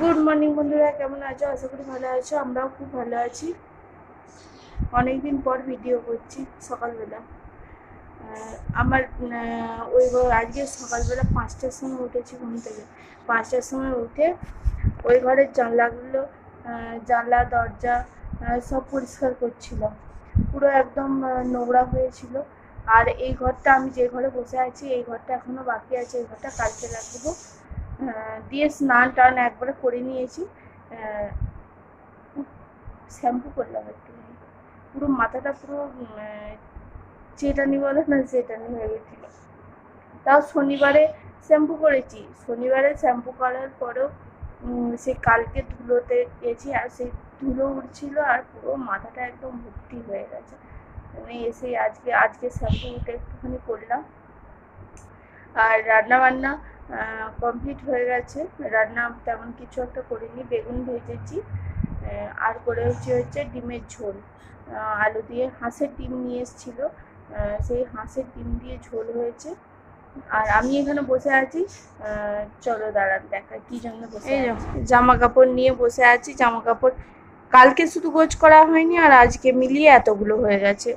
Good morning বন্ধুরা, কেমন আছো? আশা করি ভালো আছো, আমরাও খুব ভালো আছি। অনেকদিন পর ভিডিও করছি, সকালবেলা। আমার ওই আজকে সকালবেলা পাঁচটার সময় উঠেছি ঘুম থেকে। পাঁচটার সময় উঠে ওই ঘরের জানলাগুলো জানলা, দরজা সব পরিষ্কার করছিলাম। পুরো একদম নোংরা হয়েছিল। আর এই ঘরটা আমি যে ঘরে বসে আছি, এই ঘরটা এখনও বাকি আছে, এই ঘরটা কালকে রাখব। দিয়ে স্নান টান একবারে করে নিয়েছি। শ্যাম্পু করলাম একটু। পুরো মাথাটা পুরো চেটানি বলে না চেটানি হয়ে গেছিল। তাও শনিবারে শ্যাম্পু করেছি। শনিবারে শ্যাম্পু করার পরেও সেই কালকে ধুলোতে গেছি আর সেই ধুলো উঠছিল আর পুরো মাথাটা একদম ভর্তি হয়ে গেছে। আমি এসে আজকে আজকে শ্যাম্পু উঠে একটুখানি করলাম। আর রান্না বান্না কমপ্লিট হয়ে গেছে। রান্না তেমন কিছু একটা করিনি বেগুন ভেজেছি। আর করে হচ্ছে হচ্ছে ডিমের ঝোল। আলু দিয়ে হাঁসের ডিম নিয়ে এসেছিল। সেই হাঁসের ডিম দিয়ে ঝোল হয়েছে। আর আমি এখানে বসে আছি চলো দাঁড়ান দেখা কি জন্য বসে জামা কাপড় নিয়ে বসে আছি জামা কাপড় কালকে শুধু গোছ করা হয়নি আর আজকে মিলিয়ে এতগুলো হয়ে গেছে।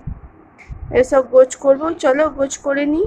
এসব গোছ করব চলো গোছ করে নিই।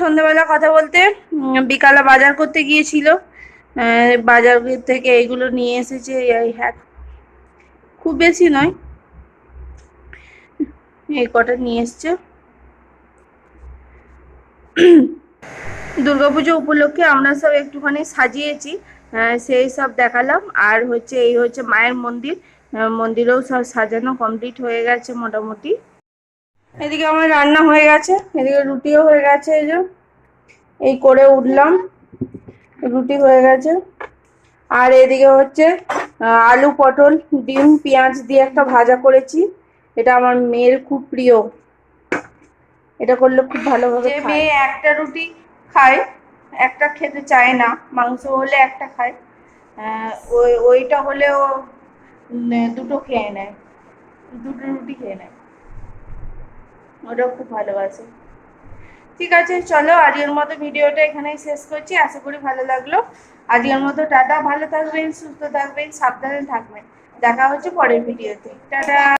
সন্ধ্যাবেলা কথা বলতে বিকালে বাজার করতে গিয়েছিল। বাজার থেকে এইগুলো নিয়ে এসেছে এই হ্যাট খুব বেশি নয়। এই কটা নিয়ে এসছে। দুর্গাপুজো উপলক্ষে আমরা সব একটুখানি সাজিয়েছি। সেই সব দেখালাম। আর হচ্ছে, এই হচ্ছে মায়ের মন্দির। মন্দিরেও সব সাজানো কমপ্লিট হয়ে গেছে মোটামুটি। এদিকে আমার রান্না হয়ে গেছে এদিকে রুটিও হয়ে গেছে এই যে। এই করে উঠলাম রুটি হয়ে গেছে। আর এদিকে হচ্ছে আলু পটল ডিম পেঁয়াজ দিয়ে একটা ভাজা করেছি। এটা আমার মেয়ের খুব প্রিয়। এটা করলে খুব ভালোভাবে যে মেয়ে একটা রুটি খায় একটা খেতে চায় না মাংস হলে একটা খায়। ওই ওইটা হলে ও দুটো খেয়ে নেয় দুটো রুটি খেয়ে নেয়। ওটাও খুব ভালোবাসে ঠিক আছে, চলো, আজকের মতো ভিডিওটা এখানেই শেষ করছি। আশা করি ভালো লাগল। আজকের মতো টাটা, ভালো থাকবেন, সুস্থ থাকবেন, সাবধানে থাকবেন। দেখা হচ্ছে পরের ভিডিওতে। টাটা!